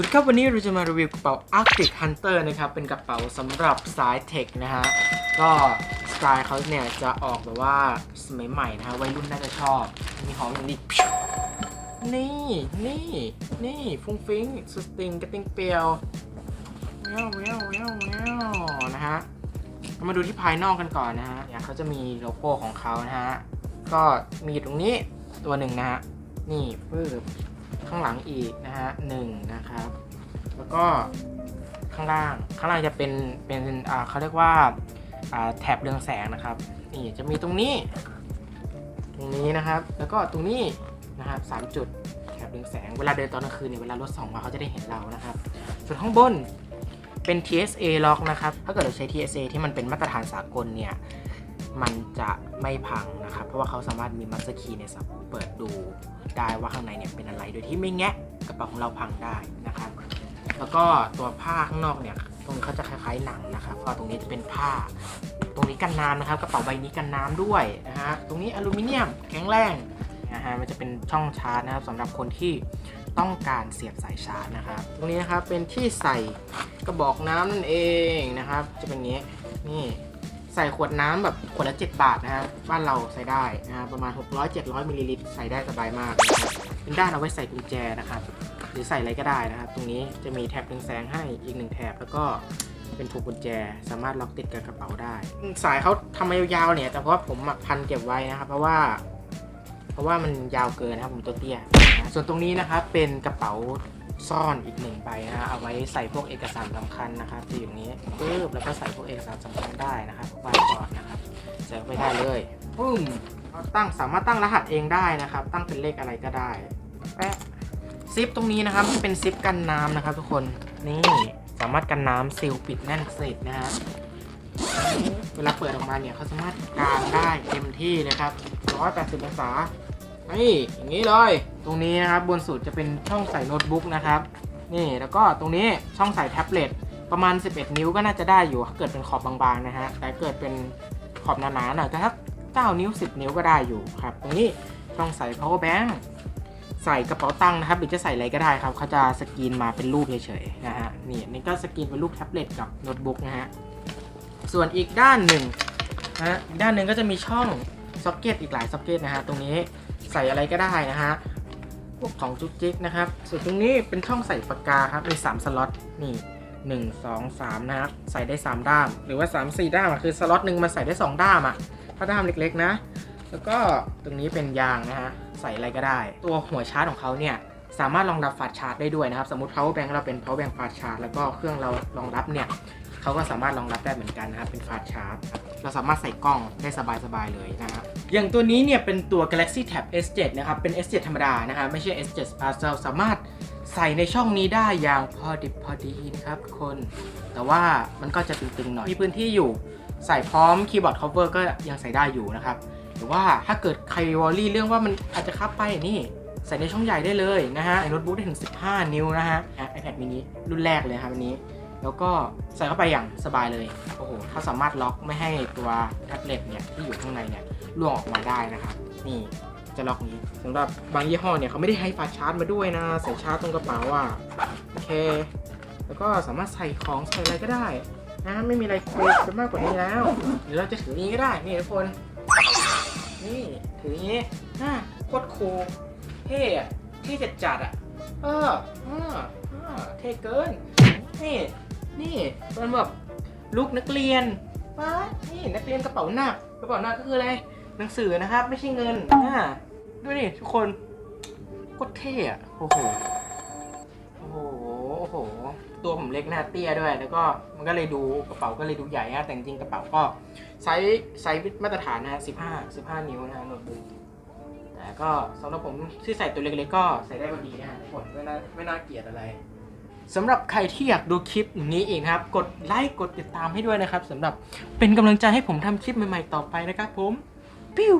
วัสดีครับวันนี้เราจะมารีวิวกระเป๋า Arctic Hunter นะครับ เป็นกระเป๋าสำหรับสายเทคนะฮะ ก็สไตล์เขาเนี่ยจะออกแบบว่าสมัยใหม่นะฮะวัยรุ่นน่าจะชอบ มีหอมอย่างนี้นี่นี่นี่ฟุ้งฟิ้งสติงกระติงเปียวแววแววแววแววนะฮะมาดูที่ภายนอกกันก่อนนะฮะเนี่ยเขาจะมีโลโก้ของเขานะฮะ ก็มีตรงนี้ตัวหนึ่งนะฮะ นี่ปึ๊บ ข้างหลังอีกนะฮะหนึ่งนะครับ แล้วก็ข้างล่างข้างล่างจะเป็นเป็นอ่าเขาเรียกว่าอ่าแถบเรืองแสงนะครับนี่จะมีตรงนี้ ตรงนี้นะครับ แล้วก็ตรงนี้นะครับสามจุดแถบเรืองแสงเวลาเดินตอนกลางคืนเนี่ยเวลารถส่องมาเขาจะได้เห็นเรานะครับ ส่วนข้างบนเป็น TSA lock นะครับ ถ้าเกิดเราใช้ TSA ที่มันเป็นมาตรฐานสากลเนี่ย มันจะไม่พังนะครับ เพราะว่าเขาสามารถมีมัสคีเนี่ยสับเปิดดูได้ว่าข้างในเนี่ยเป็นอะไร โดยที่ไม่แงะกระเป๋าของเราพังได้นะครับ แล้วก็ตัวผ้าข้างนอกเนี่ย ตรงนี้เขาจะคล้ายๆหนังนะครับ ก็ตรงนี้จะเป็นผ้า ตรงนี้กันน้ำนะครับ กระเป๋าใบนี้กันน้ำด้วยนะฮะ ตรงนี้อลูมิเนียมแข็งแรงนะฮะ มันจะเป็นช่องชาร์จนะครับสำหรับคนที่ต้องการเสียบสายชาร์จนะครับ ตรงนี้นะครับเป็นที่ใส่กระบอกน้ำนั่นเองนะครับ จะเป็นอย่างนี้ นี่ ใส่ขวดน้ำแบบขวดละ 7 บาทนะฮะบ้านเราใส่ได้นะฮะประมาณ 600-700มิลลิลิตรใส่ได้สบายมากนะครับเป็นด้านเอาไว้ใส่กุญแจนะครับหรือใส่อะไรก็ได้นะครับ ตรงนี้จะมีแถบเรืองแสงให้อีกหนึ่งแถบแล้วก็เป็นผูกกุญแจสามารถล็อกติดกับกระเป๋าได้ สายเขาทำมายาวๆเนี่ยแต่เพราะว่าผมพันเก็บไว้นะครับ เพราะว่า เพราะว่ามันยาวเกินนะครับผมตัวเตี้ยนะส่วนตรงนี้นะครับเป็นกระเป๋า ซ่อนอีกหนึ่งใบนะเอาไว้ใส่พวกเอกสารสำคัญนะครับที่อยู่ตรงนี้ปึ๊บแล้วก็ใส่พวกเอกสารสำคัญได้นะครับวางก่อนนะครับใส่ไปได้เลยปึ้มเราตั้งสามารถตั้งรหัสเองได้นะครับ ตั้งเป็นเลขอะไรก็ได้แปะซิปตรงนี้นะครับเป็นซิปกันน้ำนะครับ ทุกคนนี่สามารถกันน้ำซีลปิดแน่นสนิทนะฮะเวลาเปิดออกมาเนี่ยเขาสามารถกางได้เต็มที่เลยครับ180องศา นี่อย่างนี้เลย ตรงนี้นะครับบนสุดจะเป็นช่องใส่โน้ตบุ๊กนะครับนี่แล้วก็ตรงนี้ช่องใส่แท็บเล็ตประมาณ 11 นิ้วก็น่าจะได้อยู่ถ้าเกิดเป็นขอบบางๆนะฮะแต่เกิดเป็นขอบหนาๆหน่อยแต่ถ้า9นิ้ว 10 นิ้วก็ได้อยู่ครับ ตรงนี้ช่องใส่ power bank ใส่กระเป๋าตังค์นะครับหรือจะใส่อะไรก็ได้ครับเขาจะสกรีนมาเป็นรูปเฉยๆนะฮะนี่นี่ก็สกรีนเป็นรูปแท็บเล็ตกับโน้ตบุ๊กนะฮะส่วนอีกด้านหนึ่งนะฮะอีกด้านหนึ่งก็จะมีช่องซ็อกเก็ตอีกหลายซ็อกเก็ตนะฮะตรงนี้ ใส่อะไรก็ได้นะฮะพวกของจุกจิกนะครับ ส่วนตรงนี้เป็นช่องใส่ปากกาครับ มี 3 สล็อต นี่ 1 2 3 นะครับ ใส่ได้ 3 ด้าม หรือว่า 3 4 ด้ามอะคือสล็อตหนึ่งมันใส่ได้ 2 ด้ามอะถ้าด้ามเล็กๆนะ แล้วก็ตรงนี้เป็นยางนะฮะ ใส่อะไรก็ได้ ตัวหัวชาร์จของเขาเนี่ย สามารถรองรับฟาสชาร์จได้ด้วยนะครับ สมมติ power bank เราเป็น power bank fast charge แล้วก็เครื่องเรารองรับเนี่ย เขาก็สามารถรองรับได้เหมือนกันนะครับ เป็นฟาสชาร์จ เราสามารถใส่กล้องได้สบายๆเลยนะครับอย่างตัวนี้เนี่ยเป็นตัว Galaxy Tab S7 นะครับ เป็น S7 ธรรมดานะครับไม่ใช่ S7 Parcel สามารถใส่ในช่องนี้ได้อย่างพอดิบพอดีนะครับทุกคน แต่ว่ามันก็จะตึงๆหน่อย มีพื้นที่อยู่ใส่พร้อมคีย์บอร์ด cover ก็ยังใส่ได้อยู่นะครับ หรือว่าถ้าเกิดใครวอรี่เรื่องว่ามันอาจจะคับไปนี่ใส่ในช่องใหญ่ได้เลยนะฮะใส่โน้ตบุ๊กได้ถึง 15 นิ้วนะฮะอะ iPad mini รุ่นแรกเลยครับอันนี้ แล้วก็ใส่เข้าไปอย่างสบายเลยโอ้โหเขาสามารถล็อกไม่ให้ตัวแท็บเล็ตเนี่ยที่อยู่ข้างในเนี่ยล่วงออกมาได้นะครับ นี่จะล็อกนี้สำหรับบางยี่ห้อเนี่ยเขาไม่ได้ให้ฟาชาร์จมาด้วยนะใส่ชาร์จตรงกระเป๋าอะโอเค แล้วก็สามารถใส่ของใส่อะไรก็ได้นะไม่มีอะไรคุยไปมากกว่านี้แล้วหรือเราจะถือนี้ก็ได้นี่ทุกคน นี่ถืออย่างนี้น่าโคตรคูลเท่อะเท่จัดจัดอะเออเออเออเท่เกินนี่ นี่มันแบบลุกนักเรียนว้านี่นักเรียนกระเป๋าหนักกระเป๋าหนักก็คืออะไรหนังสือนะครับ ไม่ใช่เงินอ่าดูนี่ทุกคนโคตรเท่อะโอ้โหโอ้โหโอ้โห ตัวผมเล็กหน้าเตี้ยด้วย แล้วก็มันก็เลยดูกระเป๋าก็เลยดูใหญ่นะแต่จริงกระเป๋าก็ไซส์ไซส์มาตรฐานนะฮะ15 15นิ้วนะฮะโน้ตบุ๊กแต่ก็สำหรับผมที่ใส่ตัวเล็กๆก็ใส่ได้พอดีนะฮะทุกคนไม่น่าไม่น่าเกลียดอะไร สำหรับใครที่อยากดูคลิปนี้อีกนะครับ กดไลค์กดติดตามให้ด้วยนะครับสำหรับเป็นกำลังใจให้ผมทำคลิปใหม่ๆต่อไปนะครับผมปิ้ว